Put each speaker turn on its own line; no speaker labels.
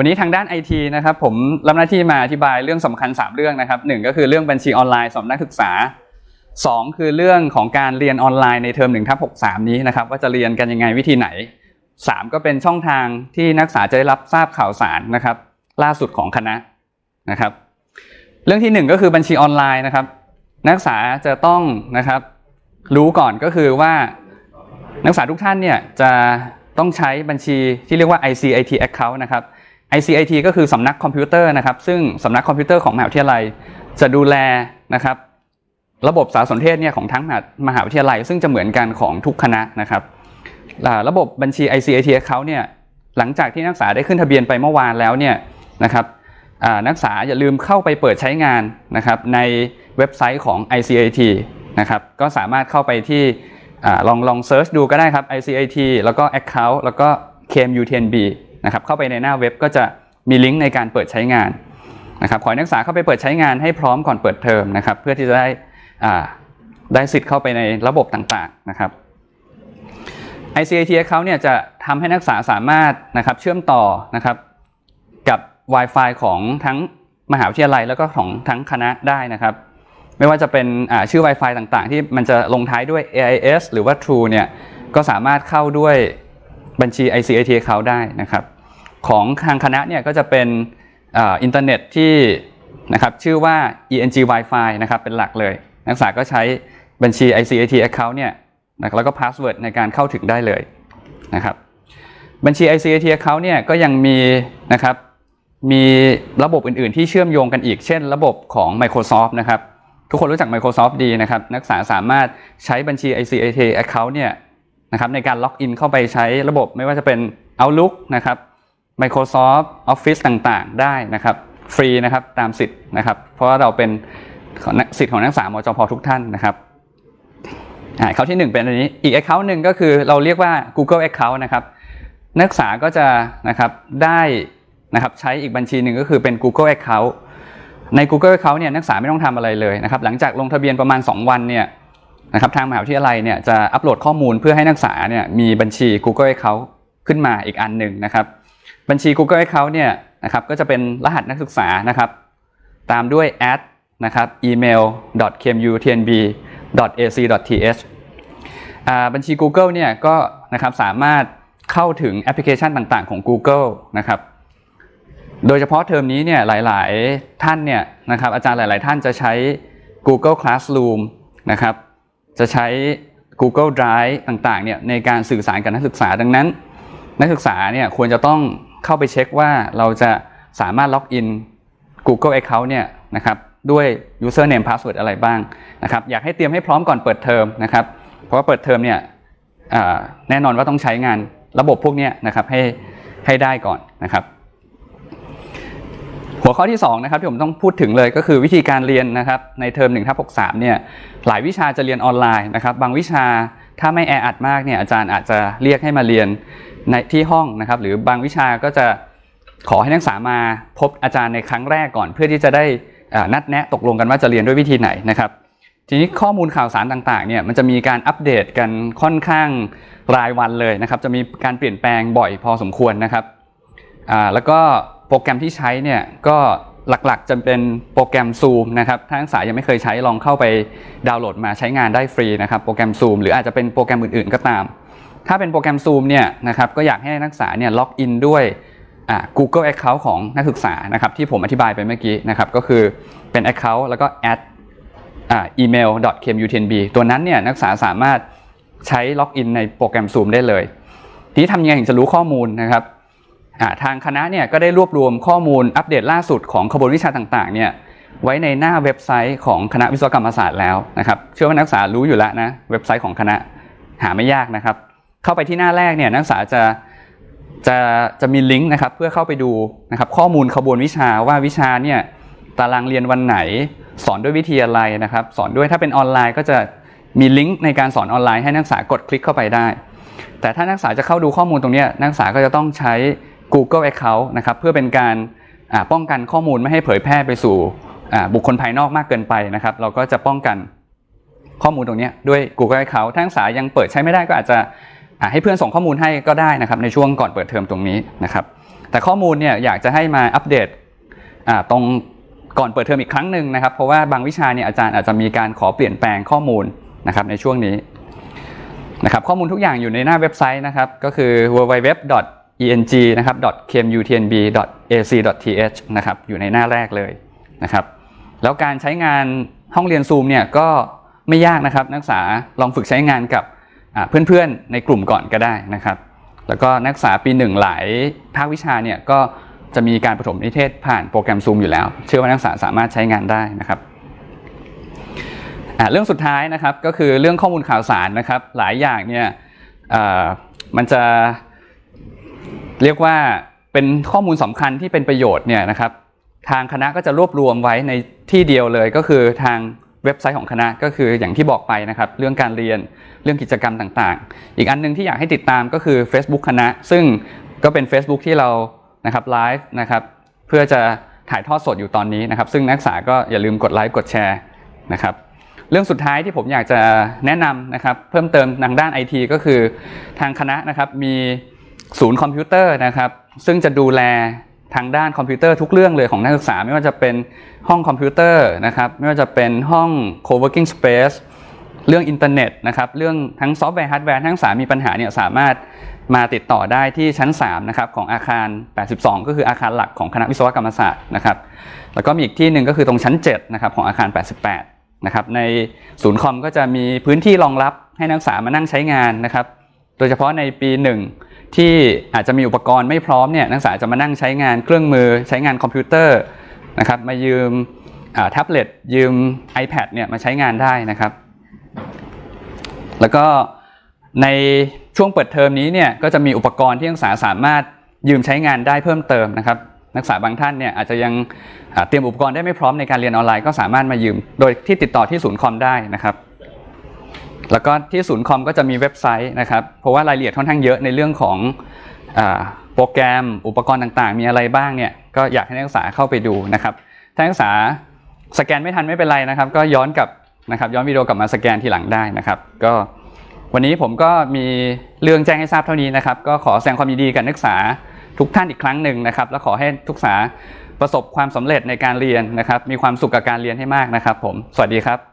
วันนี้ทางด้านไอทีนะครับผมรับหน้าที่มาอธิบายเรื่องสำคัญ 3 เรื่องนะครับหนึ่งก็คือเรื่องบัญชีออนไลน์สำหรับนักศึกษา 2 คือเรื่องของการเรียนออนไลน์ในเทอม1ทับ63 นี้นะครับว่าจะเรียนกันยังไงวิธีไหน 3 ก็เป็นช่องทางที่นักศึกษาจะได้รับทราบข่าวสารนะครับล่าสุดของคณะนะครับเรื่องที่ 1 ก็คือบัญชีออนไลน์นะครับ นักศึกษาจะต้องนะครับรู้ก่อนก็คือว่านักศึกษาทุกท่านเนี่ยจะต้องใช้บัญชีที่เรียกว่า ICIT account นะครับ ICIT ก็คือสำนักคอมพิวเตอร์นะครับ ซึ่งสำนักคอมพิวเตอร์ของมหาวิทยาลัยจะดูแลนะครับ ระบบสารสนเทศเนี่ยของทั้งมหาวิทยาลัย ซึ่งจะเหมือนกันของทุกคณะนะครับระบบบัญชี ICIT account เนี่ยหลังจากที่นักศึกษาได้ขึ้นทะเบียนไปเมื่อวานแล้วเนี่ยนะครับนักศึกษาอย่าลืมเข้าไปเปิดใช้งานนะครับในเว็บไซต์ของ ICIT นะครับก็สามารถเข้าไปที่อลองลองเซิร์ชดูก็ได้ครับ ICIT แล้วก็ Account แล้วก็ KMUTNB นะครับเข้าไปในหน้าเว็บก็จะมีลิงก์ในการเปิดใช้งานนะครับขอให้นักศึกษาเข้าไปเปิดใช้งานให้พร้อมก่อนเปิดเทอมนะครับเพื่อที่จะได้ได้สิทธิ์เข้าไปในระบบต่างๆนะครับ ICAT account เนี่ยจะทำให้นักศึกษาสามารถนะครับเชื่อมต่อนะครับกับ Wi-Fi ของทั้งมหาวิทยาลัยแล้วก็ของทั้งคณะได้นะครับ ไม่ว่าจะเป็นชื่อ Wi-Fi ต่างๆ ที่มันจะลงท้ายด้วย AIS หรือว่า True เนี่ยก็สามารถเข้าด้วย บัญชี ICAT account ได้นะครับ ของทางคณะเนี่ยก็จะเป็นอินเทอร์เน็ตที่นะครับชื่อว่า ENG Wi-Fi นะครับเป็นหลักเลย นักศึกษาก็ใช้บัญชี ICAT account เนี่ยนะแล้วก็พาสเวิร์ดในการเข้าถึงได้เลยนะครับบัญชี ICAT account เนี่ยก็ยังมีนะครับมีระบบอื่น ๆ ที่เชื่อมโยงกันอีก เช่น ระบบของ Microsoft นะครับ ทุกคนรู้จัก Microsoft ดีนะครับ นักศึกษาสามารถใช้บัญชี ICAT account เนี่ย นะครับในการล็อกอินเข้าไปใช้ระบบไม่ว่าจะเป็น Outlook นะครับ Microsoft Office ต่างๆ ได้นะครับ ฟรีนะครับตามสิทธิ์นะครับ เพราะว่าเราเป็นสิทธิ์ของนักศึกษามจพทุกท่านนะครับอ่าเขาที่หนึ่งเป็นอันนี้อีก account หนึ่งก็คือเราเรียกว่า Google account นะครับ นักศึกษาก็จะนะครับได้นะครับใช้อีกบัญชีหนึ่งก็คือเป็น Google account ใน Google account เนี่ยนักศึกษาไม่ต้องทำอะไรเลยนะครับ หลังจากลงทะเบียนประมาณ 2 วันเนี่ย นะครับทางมหาวิทยาลัยเนี่ยจะอัปโหลดข้อมูลเพื่อให้นักศึกษาเนี่ยมีบัญชี Google account ขึ้นมาอีกอันหนึ่งนะครับ บัญชี Google account เนี่ยนะครับก็จะเป็นรหัสนักศึกษานะครับตามด้วย at นะครับ email kmutnb ac th บัญชี Google เนี่ยก็นะครับสามารถเข้าถึงแอปพลิเคชันต่างๆ ของ Google นะครับโดยเฉพาะเทอมนี้เนี่ยหลายๆท่านเนี่ยนะครับอาจารย์หลาย ๆ ท่านจะใช้ Google Classroom นะครับ จะใช้ Google Drive ต่างๆเนี่ยในการสื่อสารกับนักศึกษาดังนั้น นักศึกษาเนี่ยควรจะต้องเข้าไปเช็คว่าเราจะสามารถล็อกอิน Google Account เนี่ยนะครับด้วย username password อะไรบ้างนะครับอยากให้เตรียมให้พร้อมก่อนเปิดเทอมนะครับเพราะว่าเปิดเทอมเนี่ยแน่นอนว่าต้องใช้งานระบบพวกเนี้ยนะครับให้ให้ได้ก่อนนะครับ หัวข้อที่2นะครับที่ผมต้องพูดถึงเลยก็คือวิธีการเรียนนะครับในเทอม1ทับ63เนี่ยหลายวิชาจะเรียนออนไลน์นะครับบางวิชาถ้าไม่แออัดมากเนี่ยอาจารย์อาจจะเรียกให้มาเรียนในที่ห้องนะครับหรือบางวิชาก็จะขอให้นักศึกษามาพบอาจารย์ในครั้งแรกก่อนเพื่อที่จะได้นัดแนะตกลงกันว่าจะเรียนด้วยวิธีไหนนะครับทีนี้ข้อมูลข่าวสารต่างๆเนี่ยมันจะมีการอัปเดตกันค่อนข้างรายวันเลยนะครับจะมีการเปลี่ยนแปลงบ่อยพอสมควรนะครับอ่าแล้วก็ โปรแกรมที่ใช้เนี่ยก็หลักๆจะเป็นโปรแกรม Zoom นะครับถ้านักศึกษายังไม่เคยใช้ลองเข้าไปดาวน์โหลดมาใช้งานได้ฟรีนะครับโปรแกรม Zoom หรืออาจจะเป็นโปรแกรมอื่นๆก็ตาม ถ้าเป็นโปรแกรม Zoom เนี่ยนะครับก็อยากให้นักศึกษาเนี่ยล็อกอินด้วย Google Account ของนักศึกษานะครับที่ผมอธิบายไปเมื่อกี้นะครับก็คือเป็น Account แล้วก็ add อ่า email kmutnb ตัวนั้นเนี่ยนักศึกษาสามารถใช้ล็อกอินในโปรแกรม Zoom ได้เลย ทีนี้ทำยังไงถึงจะรู้ข้อมูลนะครับ ทางคณะเนี่ยก็ได้รวบรวมข้อมูลอัปเดตล่าสุดของขบวนวิชาต่างๆเนี่ยไว้ในหน้าเว็บไซต์ของคณะวิศวกรรมศาสตร์แล้วนะครับเชื่อว่านักศึกษารู้อยู่แล้วนะเว็บไซต์ของคณะหาไม่ยากนะครับ เข้าไปที่หน้าแรกเนี่ยนักศึกษาจะจะจะมีลิงก์นะครับเพื่อเข้าไปดูนะครับข้อมูลขบวนวิชาว่าวิชาเนี่ยตารางเรียนวันไหน สอนด้วยวิธีอะไรนะครับ สอนด้วยถ้าเป็นออนไลน์ก็จะมีลิงก์ในการสอนออนไลน์ให้นักศึกษากดคลิกเข้าไปได้ แต่ถ้านักศึกษาจะเข้าดูข้อมูลตรงเนี้ยนักศึกษาก็จะต้องใช้ Google Account นะครับเพื่อเป็นการป้องกันข้อมูลไม่ให้เผยแพร่ไปสู่บุคคลภายนอกมากเกินไปนะครับ เราก็จะป้องกันข้อมูลตรงนี้ด้วย Google Account ถ้านักศึกษายยังเปิดใช้ไม่ได้ก็อาจจะให้เพื่อนส่งข้อมูลให้ก็ได้นะครับ ในช่วงก่อนเปิดเทอมตรงนี้นะครับ แต่ข้อมูลเนี่ยอยากจะให้มาอัปเดตตรงก่อนเปิดเทอมอีกครั้งหนึ่งนะครับ เพราะว่าบางวิชาเนี่ยอาจารย์อาจจะมีการขอเปลี่ยนแปลงข้อมูลนะครับในช่วงนี้นะครับข้อมูลทุกอย่างอยู่ในหน้าเว็บไซต์นะครับ ก็คือ www e.n.g. นะครับ kmutnb.ac.th นะครับอยู่ในหน้าแรกเลยนะครับแล้วการใช้งานห้องเรียนซูมเนี่ยก็ไม่ยากนะครับ นักศึกษาลองฝึกใช้งานกับเพื่อนๆในกลุ่มก่อนก็ได้นะครับ แล้วก็นักศึกษาปีหนึ่งหลายภาควิชาเนี่ยก็จะมีการประถมนิเทศผ่านโปรแกรมซูมอยู่แล้ว เชื่อว่านักศึกษาสามารถใช้งานได้นะครับเรื่องสุดท้ายนะครับก็คือเรื่องข้อมูลข่าวสารนะครับ หลายอย่างเนี่ยมันจะ เรียกว่าเป็นข้อมูลสำคัญที่เป็นประโยชน์เนี่ยนะครับ ทางคณะก็จะรวบรวมไว้ในที่เดียวเลยก็คือทางเว็บไซต์ของคณะก็คืออย่างที่บอกไปนะครับ เรื่องการเรียนเรื่องกิจกรรมต่างๆ อีกอันหนึงที่อยากให้ติดตามก็คือ Facebook คณะ ซึ่งก็เป็น Facebook ที่เรานะครับไลฟ์นะครับเพื่อจะถ่ายทอดสดอยู่ตอนนี้นะครับ ซึ่งนักศึกษาก็อย่าลืมกดไลค์กดแชร์นะครับเรื่องสุดท้ายที่ผมอยากจะแนะนำนะครับ เพิ่มเติมทางด้านไอทีก็คือทางคณะนะครับมี ศูนย์คอมพิวเตอร์นะครับ ซึ่งจะดูแลทางด้านคอมพิวเตอร์ทุกเรื่องเลยของนักศึกษา ไม่ว่าจะเป็นห้องคอมพิวเตอร์นะครับ ไม่ว่าจะเป็นห้อง co-working space เรื่องอินเทอร์เน็ตนะครับ เรื่องทั้งซอฟต์แวร์ฮาร์ดแวร์ทั้งสามมีปัญหาเนี่ยสามารถมาติดต่อได้ที่ชั้น 3 นะครับ ของอาคาร 82 ก็คืออาคารหลักของคณะวิศวกรรมศาสตร์นะครับ แล้วก็มีอีกที่หนึ่งก็คือตรงชั้น 7 นะครับ ของอาคาร 88 นะครับ ในศูนย์คอมก็จะมีพื้นที่รองรับให้นักศึกษามานั่งใช้งานนะครับ โดยเฉพาะในปีหนึ่ง ที่อาจจะมีอุปกรณ์ไม่พร้อมเนี่ยนักศึกษาจะมานั่งใช้งานเครื่องมือใช้งานคอมพิวเตอร์นะครับมายืมแท็บเล็ตยืม iPad เนี่ยมาใช้งานได้นะครับ แล้วก็ในช่วงเปิดเทอมนี้เนี่ยก็จะมีอุปกรณ์ที่นักศึกษาสามารถยืมใช้งานได้เพิ่มเติมนะครับ นักศึกษาบางท่านเนี่ยอาจจะยังเตรียมอุปกรณ์ได้ไม่พร้อมในการเรียนออนไลน์ก็สามารถมายืม โดยที่ติดต่อที่ศูนย์คอมได้นะครับ แล้วก็ที่ศูนย์คอมก็จะมีเว็บไซต์นะครับ เพราะว่ารายละเอียดค่อนข้างเยอะในเรื่องของอโปรแกรมอุปกรณ์ต่างๆ มีอะไรบ้างเนี่ยก็อยากให้นักศึกษาเข้าไปดูนะครับถ้านักศึกษาสแกนไม่ทันไม่เป็นไรนะครับ ก็ย้อนกลับนะครับย้อนวิดีโอกลับมาสแกนทีหลังได้นะครับ ก็วันนี้ผมก็มีเรื่องแจ้งให้ทราบเท่านี้นะครับ ก็ขอแสดงความยินดีกับนักศึกษาทุกท่านอีกครั้งหนึ่งนะครับ และขอให้ทุกศึกษาประสบความสำเร็จในการเรียนนะครับ มีความสุขกับการเรียนให้มากนะครับ ผม สวัสดีครับ